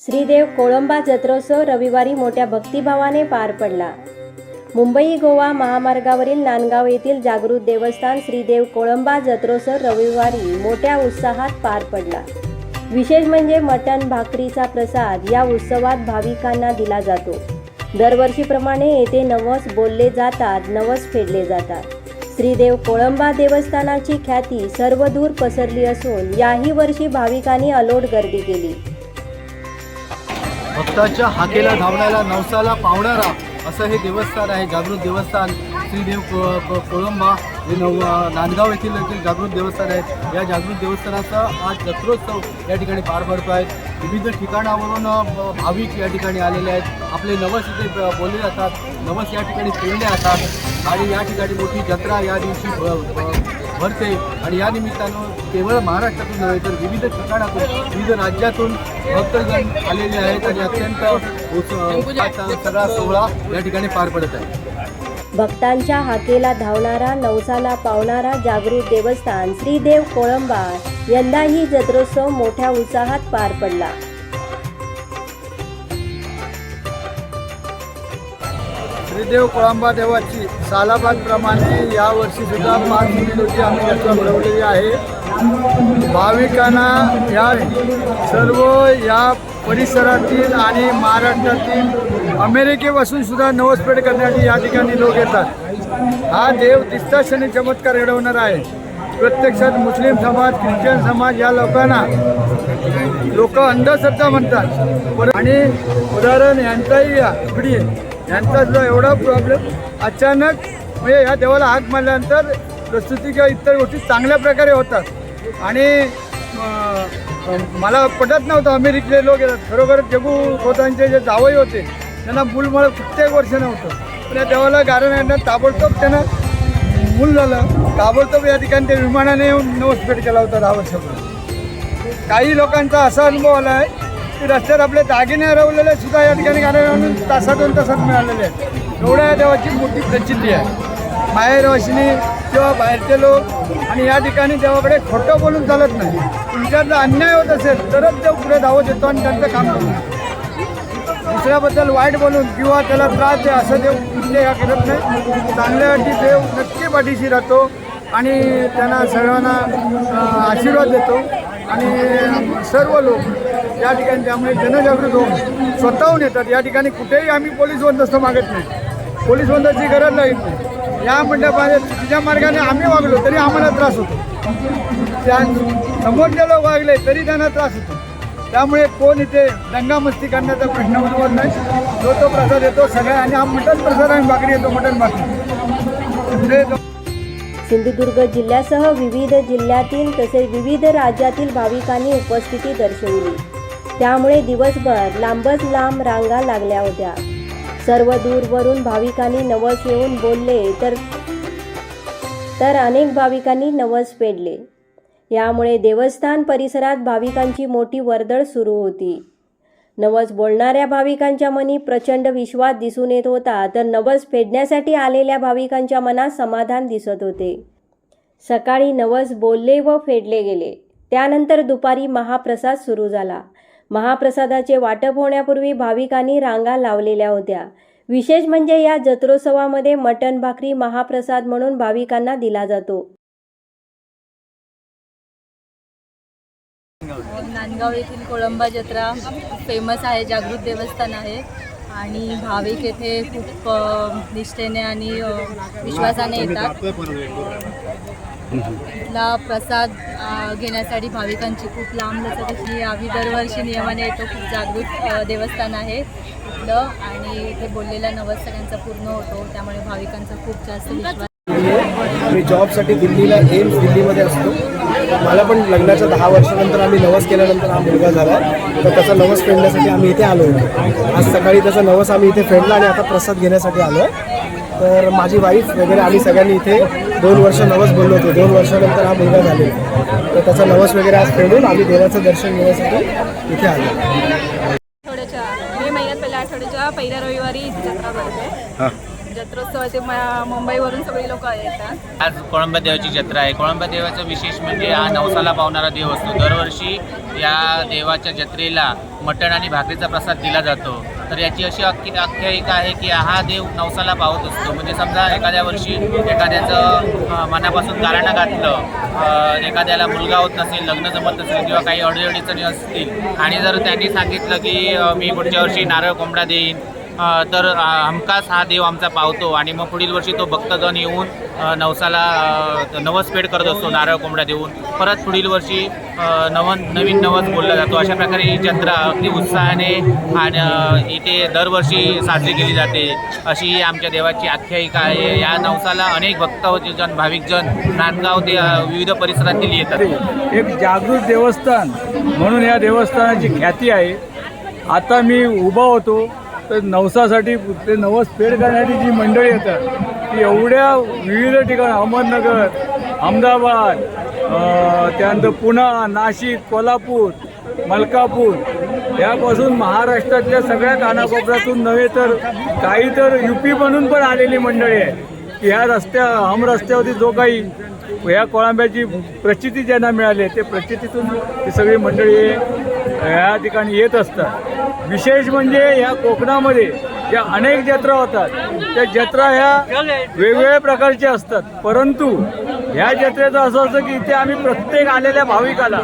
श्रीदेव कोळंबा जत्रोत्सव रविवारी मोठ्या भक्तिभावाने पार पडला. मुंबई गोवा महामार्गावरील नांदगाव येथील जागृत देवस्थान श्रीदेव कोळंबा जत्रोत्सव रविवारी मोठ्या उत्साहात पार पडला. विशेष म्हणजे मटण भाकरीचा प्रसाद या उत्सवात भाविकांना दिला जातो. दरवर्षीप्रमाणे येथे नवस बोलले जातात नवस फेडले जातात. श्रीदेव कोळंबा देवस्थानाची ख्याती सर्वदूर पसरली असून याही वर्षी भाविकांनी अलोट गर्दी केली. भक्ताच्या हाकेला धावण्याला नवसाला पावणारा असं हे देवस्थान आहे जागृत देवस्थान. श्रीदेव को कोळंबा हे नव नांदगाव येथील येथील जागृत देवस्थान आहे. या जागृत देवस्थानाचा आज जत्रोत्सव या ठिकाणी पार पडतो आहे. विविध ठिकाणावरून भाविक या ठिकाणी आलेले आहेत. आपले नवस इथे बोलले जातात. नवस या ठिकाणी पेरले जातात. आणि या ठिकाणी मोठी जत्रा या दिवशी भरते. आणि या निमित्तानं केवळ महाराष्ट्रातून नव्हे तर विविध ठिकाणातून विविध राज्यातून भक्तजण आलेले आहेत आणि अत्यंत सगळा सोहळा या ठिकाणी पार पडत आहे. भक्तांच्या हाकेला धावणारा नवसाला पावणारा जागृत देवस्थान श्रीदेव कोळंबा यंदाही जत्रोत्सव मोठ्या उत्साहात पार पडला. श्रीदेव कोळंबा देवाची सालाबादप्रमाणे यावर्षी सुद्धा पाच जुलै आम्ही यात्रा घडवलेली आहे. भाविकांना या सर्व या परिसरातील आणि महाराष्ट्रातील अमेरिकेपासून सुद्धा नवसपेठ करण्यासाठी या ठिकाणी लोक येतात. हा देव दिसताक्षणी चमत्कार घडवणार आहे. प्रत्यक्षात मुस्लिम समाज ख्रिश्चन समाज या लोकांना लोक अंधश्रद्धा म्हणतात. आणि उदाहरण यांचाही या पिढी यांचा जो एवढा प्रॉब्लेम अचानक म्हणजे ह्या देवाला हाक मारल्यानंतर प्रस्तुती किंवा इतर गोष्टी चांगल्या प्रकारे होतात. आणि मला पटत नव्हतं अमेरिकेतले लोक येतात. खरोखर जगू खोतांचे जे जावई होते त्यांना मूलमुळं कित्येक वर्ष नव्हतं. पण या देवाला कारण यांना ताबडतोब त्यांना मूल झालं. ताबडतोब या ठिकाणी ते विमानाने येऊन नवसपेठ केला होता दहा वर्षापूर्वी. काही लोकांचा असा अनुभव आला आहे की रस्त्यात आपले दागिने हरवलेले सुद्धा या ठिकाणी गाड्या आणून तासात दोन तासात मिळालेले आहेत. एवढ्या देवाची मोठी प्रचिती आहे. माहेरवाशिनी किंवा बाहेरचे लोक आणि या ठिकाणी देवाकडे खोटं बोलून चालत नाही. तुमच्यातला अन्याय होत असेल तरच देव पुढे धावत येतो आणि त्यांचं काम करतो. दुसऱ्याबद्दल वाईट बोलून किंवा त्याला त्रास दे असं देव कुठले ह्या करत नाही. चांगल्यासाठी देव नक्की पाठीशी राहतो आणि त्यांना सर्वांना आशीर्वाद देतो. आणि सर्व लोक या ठिकाणी त्यामुळे जनजागृत होऊन स्वतःहून येतात. या ठिकाणी कुठेही आम्ही पोलीस बंदोबस्त मागत नाही. पोलीस बंदोबस्ताची गरज नाही. या मंडपाने तुझ्या मार्गाने आम्ही वागलो तरी आम्हाला त्रास होतो. त्या समोरचे लोक वागले तरी त्यांना त्रास होतो. त्यामुळे कोण इथे दंगामस्ती करण्याचा प्रश्न उद्भवत नाही. जो तो प्रसाद येतो सगळ्या आणि हा मटण प्रसाद आम्ही भाकरी येतो मटण भाकरी. सिंधुदुर्ग जिल्ह्यासह विविध जिल्ह्यातील तसेच विविध राज्यातील भाविकांनी उपस्थिती दर्शवली. त्यामुळे दिवसभर लांबच लांब रांगा लागल्या होत्या. सर्व दूरवरून भाविकांनी नवस येऊन बोलले तर तर अनेक भाविकांनी नवस फेडले. यामुळे देवस्थान परिसरात भाविकांची मोठी वर्दळ सुरू होती. नवस बोलणाऱ्या भाविकांच्या मनी प्रचंड विश्वास दिसून येत होता तर नवस फेडण्यासाठी आलेल्या भाविकांच्या मनात समाधान दिसत होते. सकाळी नवस बोलले व फेडले गेले. त्यानंतर दुपारी महाप्रसाद सुरू झाला. महाप्रसादाचे वाटप होण्यापूर्वी भाविकांनी रांगा लावलेल्या होत्या. विशेष म्हणजे या जत्रोत्सवामध्ये मटण भाकरी महाप्रसाद म्हणून भाविकांना दिला जातो. नांदगाव येथील कोळंबा जत्रा फेमस आहे जागृत देवस्थान आहे आणि भाविक येथे खूप निष्ठेने आणि विश्वासाने येतात. इथला प्रसाद घेण्यासाठी भाविकांची खूप लांब लचक आम्ही दरवर्षी नियमाने येतो. खूप जागृत देवस्थान आहे इथलं आणि इथे बोललेला नवस सगळ्यांचा पूर्ण होतो. त्यामुळे भाविकांचा खूप जास्त विश्वास मी जॉबसाठी दिल्लीला एम्स दिल्लीमध्ये असतो. मला पण लग्नाच्या दहा वर्षानंतर आम्ही नवस केल्यानंतर हा मुलगा झाला. तर त्याचा नवस फेडण्यासाठी आम्ही इथे आलो होतो. आज सकाळी त्याचा नवस आम्ही इथे फेडला आणि आता प्रसाद घेण्यासाठी आलो. तर माझी वाईफ वगैरे आम्ही सगळ्यांनी इथे दोन वर्ष नवस बोललो होतो. दोन वर्षानंतर हा मुलगा झालेला तर त्याचा नवस वगैरे आज फेडून आम्ही देवाचं दर्शन घेण्यासाठी इथे आलो. आठवड्याच्या मे महिन्यात पहिल्या आठवड्याच्या पहिल्या रविवारी जत्रा भरते. जत्रोत्सवाचे म- मुंबईवरून सगळी लोक येतात. आज कोळंबा देवाची जत्रा आहे. कोळंबा देवाचं विशेष म्हणजे हा नवसाला पावणारा देव असतो. दरवर्षी या देवाच्या जत्रेला मटण आणि भाकरीचा प्रसाद दिला जातो. तर याची अशी आख्य आख्यायिका आहे की हा देव नवसाला पावत असतो. म्हणजे समजा एखाद्या वर्षी एखाद्याचं मनापासून गाराणं घातलं एखाद्याला मुलगा होत नसेल लग्न जमत नसेल किंवा काही अडीअडीचणी असतील. आणि जर त्यांनी सांगितलं की मी पुढच्या वर्षी नारळ कोंबडा देईन तर हमखास हा देव आमचा पावतो आणि मग पुढील वर्षी तो भक्तगण येऊन नवसाला अ, नवस पेड करत असतो नारळ कोंबड्या देऊन. परत पुढील वर्षी नवन नवीन नवस बोलला जातो. अशा प्रकारे ही जत्रा अगदी उत्साहाने आणि इथे दरवर्षी साजरी केली जाते. अशी ही आमच्या देवाची आख्यायिका आहे. या नवसाला अनेक भक्तजन भाविकजन नांदगाव ते विविध परिसरातील येतात. एक जागृत देवस्थान म्हणून या देवस्थानाची ख्याती आहे. आता मी उभा होतो. तर नवसासाठी ते नवस फेड करण्यासाठी जी मंडळी येतात ती एवढ्या विविध ठिकाण अहमदनगर अहमदाबाद त्यानंतर पुणा नाशिक कोल्हापूर मलकापूर यापासून महाराष्ट्रातल्या सगळ्या कानाकोपऱ्यातून नव्हे तर काही तर यू पी म्हणून पण आलेली मंडळी आहे. की ह्या रस्त्या हम रस्त्यावरती जो काही ह्या कोळंब्याची प्रचिती ज्यांना मिळाली आहे, ते प्रचितीतून ही सगळी मंडळी ह्या ठिकाणी येत असतात. विशेष म्हणजे ह्या कोकणामध्ये ज्या अनेक जत्रा होतात त्या जत्रा ह्या वेगवेगळ्या प्रकारच्या असतात. परंतु ह्या जत्रेचं असं असतं की इथे आम्ही प्रत्येक आलेल्या भाविकाला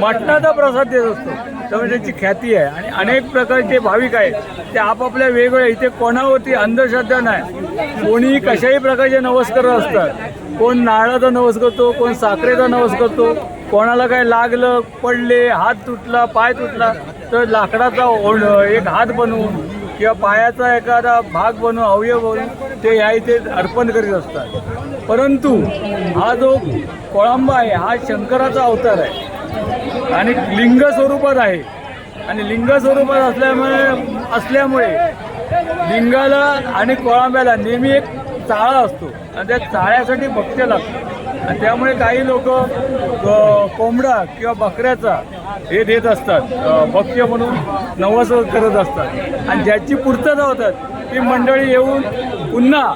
मटणाचा प्रसाद देत असतो. त्यामुळे त्याची ख्याती आहे आणि अनेक प्रकारचे भाविक आहेत. ते आपापल्या वेगवेगळ्या इथे कोणावरती अंधश्रद्धा नाही. कोणी कशाही प्रकारचे नवस करत असतात. कोण नारळाचा नवस करतो कोण साखरेचा नवस करतो. कोणाला काय लागलं पडले हात तुटला पाय तुटला तर लाकडाचा ओढ एक हात बनवून किंवा पायाचा एखादा भाग बनवून अवयव बनवून ते या इथे अर्पण करीत असतात. परंतु हा जो कोळंबा आहे हा शंकराचा अवतार आहे. आणि लिंग स्वरूपात आहे. आणि लिंग स्वरूपात असल्यामुळे असल्यामुळे लिंगाला आणि कोळंब्याला नेहमी एक चाळा असतो. आणि त्या चाळ्यासाठी भक्त्य लागतो आणि त्यामुळे काही लोक कोंबडा किंवा बकऱ्याचा हे देत असतात. भक्ष्य म्हणून नवस करत असतात. आणि ज्याची पूर्तता होतात ती मंडळी येऊन पुन्हा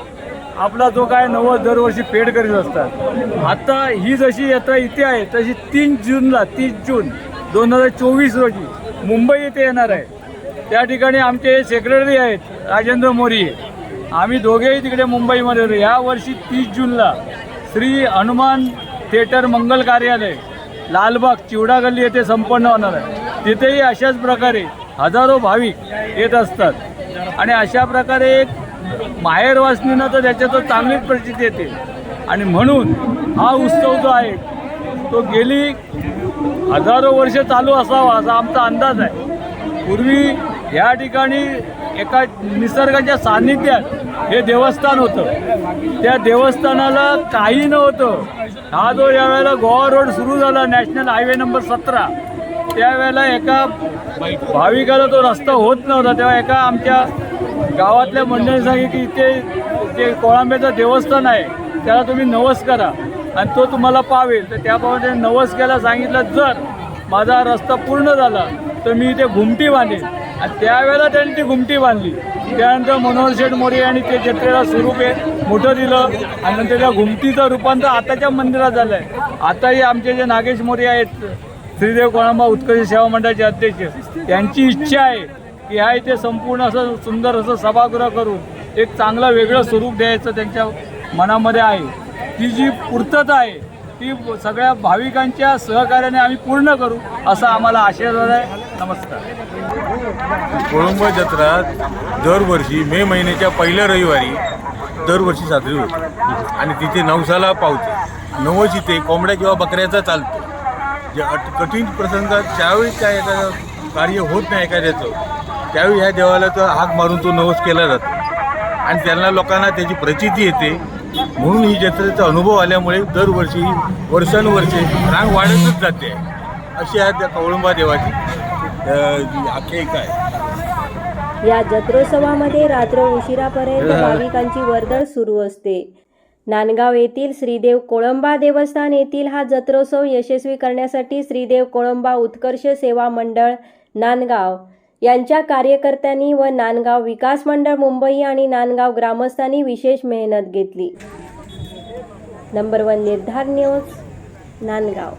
आपला जो काय नवस दरवर्षी पेड करीत असतात. आता ही जशी यात्रा इथे आहे तशी तीन जूनला तीस जून दोन हजार चोवीस रोजी मुंबई येथे येणार आहे. त्या ठिकाणी आमचे सेक्रेटरी आहेत राजेंद्र मोरी. आम्ही दोघेही तिकडे मुंबईमध्ये या वर्षी तीस जूनला श्री हनुमान थिएटर मंगल कार्यालय लालबाग चिवडा गल्ली येथे संपन्न होणार आहे. तिथेही अशाच प्रकारे हजारो भाविक येत असतात. आणि अशा प्रकारे एक माहेरवासनीनं तर त्याच्यातून चांगलीच प्रचिती येते. आणि म्हणून हा उत्सव जो आहे तो गेली हजारो वर्ष चालू असावा असा आमचा अंदाज आहे. पूर्वी या ठिकाणी एका निसर्गाच्या सान्निध्यात हे देवस्थान होतं. त्या देवस्थानाला काही नव्हतं. हा जो यावेळेला गोवा रोड सुरू झाला नॅशनल हायवे नंबर सतरा त्यावेळेला एका भाविकाला तो रस्ता होत नव्हता. तेव्हा एका आमच्या गावातल्या मंडळी सांगितलं की इथे जे कोळांब्याचं देवस्थान आहे त्याला तुम्ही नवस करा आणि तो तुम्हाला पावेल. तर त्याप्रमाणे नवस केला सांगितलं जर माझा रस्ता पूर्ण झाला तर मी इथे घुमटी बांधेन आणि त्यावेळेला त्यांनी ती घुमटी बांधली. त्यानंतर मनोहर शेठ मोरे यांनी ते जत्रेला स्वरूप आहे मोठं दिलं. आणि नंतर त्या घुमटीचं रूपांतर आताच्या मंदिरात झालं आहे आताही आमचे जे नागेश मोरे आहेत श्रीदेव कोळंबा उत्कर्ष सेवा मंडळाचे अध्यक्ष त्यांची इच्छा आहे की ह्या इथे संपूर्ण असं सुंदर असं सभागृह करून एक चांगलं वेगळं स्वरूप द्यायचं त्यांच्या मनामध्ये आहे. ती जी पूर्तता आहे ती सगळ्या भाविकांच्या सहकार्याने आम्ही पूर्ण करू असा आम्हाला आशीर्वाद आहे. नमस्कार. कोळंब जत्रा दरवर्षी मे महिन्याच्या पहिल्या रविवारी दरवर्षी साजरी होते. आणि तिथे नवसाला पावते. नवस इथे कोंबड्या किंवा बकऱ्याचा चालतो. जे कठीण प्रसंगात ज्यावेळी काय एखादं कार्य होत नाही एखाद्याचं त्यावेळी ह्या देवाला हाक मारून तो नवस केला जातो. आणि त्यांना लोकांना त्याची प्रचिती येते. म्हणून ही जत्रेचा अनुभव आल्यामुळे दरवर्षी वर्षानुवर्षे रांग वाढतच जाते. अशी आहे त्या कवळंबा देवाची आख्यायिका आहे. या जत्रोत्सवामध्ये रात्र उशिरापर्यंत भाविकांची वर्दळ सुरू असते. नांदगाव येथील श्रीदेव कोळंबा देवस्थान येथील हा जत्रोत्सव यशस्वी करण्यासाठी श्रीदेव कोळंबा उत्कर्ष सेवा मंडळ नांदगाव. यांच्या कार्यकर्त्यांनी व नांदगाव विकास मंडळ मुंबई आणि नांदगाव ग्रामस्थांनी विशेष मेहनत घेतली. Number one Nirdhar news Nandgaon.